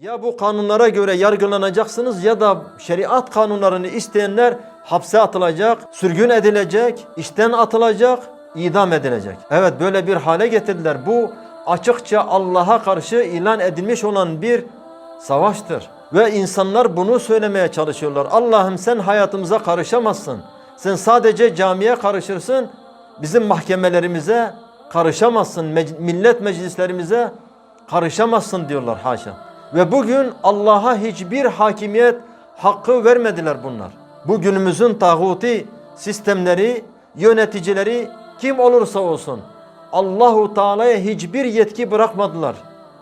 Ya bu kanunlara göre yargılanacaksınız ya da şeriat kanunlarını isteyenler hapse atılacak, sürgün edilecek, işten atılacak, idam edilecek. Evet böyle bir hale getirdiler. Bu açıkça Allah'a karşı ilan edilmiş olan bir savaştır. Ve insanlar bunu söylemeye çalışıyorlar. Allah'ım sen hayatımıza karışamazsın. Sen sadece camiye karışırsın, bizim mahkemelerimize karışamazsın, millet meclislerimize karışamazsın diyorlar haşa. Ve bugün Allah'a hiçbir hakimiyet hakkı vermediler bunlar. Bugünümüzün tağuti sistemleri, yöneticileri kim olursa olsun Allahu Teala'ya hiçbir yetki bırakmadılar.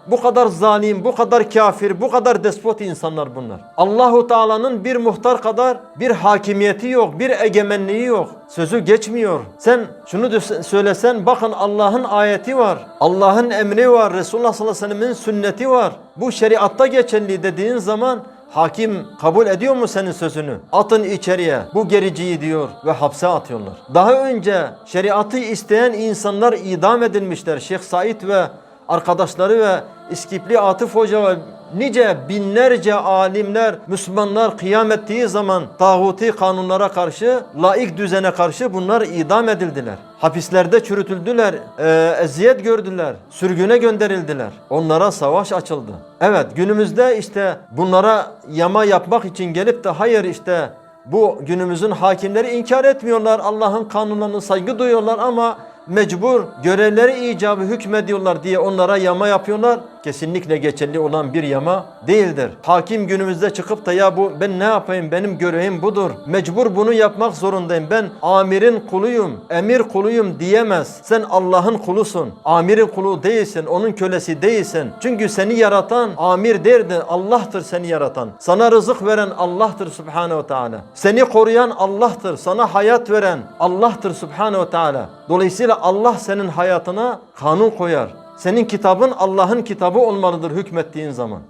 Bu kadar zalim, bu kadar kafir, bu kadar despot insanlar bunlar. Allahu Teala'nın bir muhtar kadar bir hakimiyeti yok, bir egemenliği yok. Sözü geçmiyor. Sen şunu söylesen bakın Allah'ın ayeti var. Allah'ın emri var. Resulullah sallallahu aleyhi ve sellem'in sünneti var. Bu şeriatta geçerli dediğin zaman Hakim kabul ediyor mu senin sözünü? Atın içeriye. Bu gericiyi diyor ve hapse atıyorlar. Daha önce şeriatı isteyen insanlar idam edilmişler. Şeyh Said ve arkadaşları ve İskipli Atıf Hoca ve nice binlerce alimler, Müslümanlar kıyam ettiği zaman tağuti kanunlara karşı, laik düzene karşı bunlar idam edildiler. Hapislerde çürütüldüler, e, eziyet gördüler, sürgüne gönderildiler. Onlara savaş açıldı. Evet günümüzde işte bunlara yama yapmak için gelip de hayır işte bu günümüzün hakimleri inkar etmiyorlar. Allah'ın kanunlarına saygı duyuyorlar ama mecbur görevleri icabı hükmediyorlar diye onlara yama yapıyorlar. Kesinlikle geçerli olan bir yama değildir. Hakim günümüzde çıkıp da ya bu ben ne yapayım benim görevim budur. Mecbur bunu yapmak zorundayım. Ben amirin kuluyum, emir kuluyum diyemez. Sen Allah'ın kulusun. Amirin kulu değilsin, onun kölesi değilsin. Çünkü seni yaratan amir derdi. Allah'tır seni yaratan. Sana rızık veren Allah'tır Subhanahu Teala. Seni koruyan Allah'tır. Sana hayat veren Allah'tır Subhanahu Teala. Dolayısıyla Allah senin hayatına kanun koyar. Senin kitabın Allah'ın kitabı olmalıdır hükmettiğin zaman.